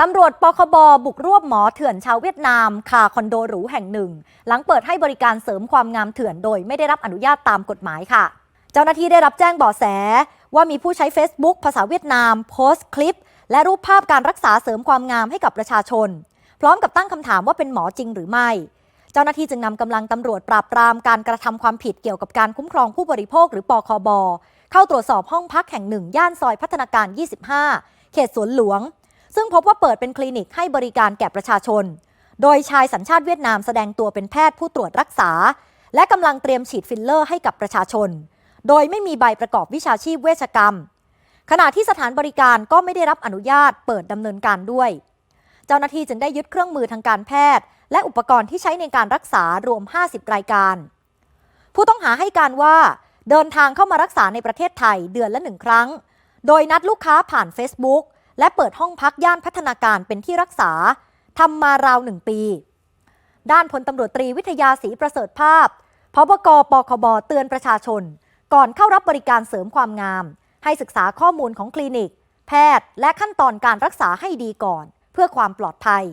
ตำรวจปคบบุกรวบหมอเถื่อนชาวเวียดนามคาคอนโดหรูแห่งหนึ่ง หลังเปิดให้บริการเสริมความงามเถื่อนโดยไม่ได้รับอนุญาตตามกฎหมายค่ะ เจ้าหน้าที่ได้รับแจ้งเบาะแส ว่ามีผู้ใช้ Facebook ภาษาเวียดนาม โพสต์คลิป และรูปภาพการรักษาเสริมความงามให้กับประชาชน พร้อมกับตั้งคำถามว่าเป็นหมอจริงหรือไม่ เจ้าหน้าที่จึงนำกำลังตำรวจปราบปรามการกระทำความผิดเกี่ยวกับการคุ้มครองผู้บริโภคหรือปคบเข้าตรวจสอบห้องพักแห่งหนึ่งย่านซอยพัฒนาการ 25 เขตสวนหลวง ซึ่งพบว่าเปิดเป็นคลินิกให้บริการแก่ประชาชน โดยชายสัญชาติเวียดนามแสดงตัวเป็นแพทย์ผู้ตรวจรักษา และกำลังเตรียมฉีดฟิลเลอร์ให้กับประชาชน โดยไม่มีใบประกอบวิชาชีพเวชกรรม ขณะที่สถานบริการก็ไม่ได้รับอนุญาตเปิดดำเนินการด้วย เจ้าหน้าที่จึงได้ยึดเครื่องมือทางการแพทย์ และอุปกรณ์ที่ใช้ในการรักษารวม 50 รายการ ผู้ต้องหาให้การว่าเดินทางเข้ามารักษาในประเทศไทยเดือนละหนึ่งครั้ง โดยนัดลูกค้าผ่าน Facebook และเปิดห้องพักย่านพัฒนาการเป็นที่รักษาทำมาราวหนึ่งปี ด้านพลตำรวจตรีวิทยาศรีประเสริฐภาพพบกปคบเตือนประชาชน ก่อนเข้ารับบริการเสริมความงาม ให้ศึกษาข้อมูลของคลินิก แพทย์ และขั้นตอนการรักษาให้ดีก่อน เพื่อความปลอดภัย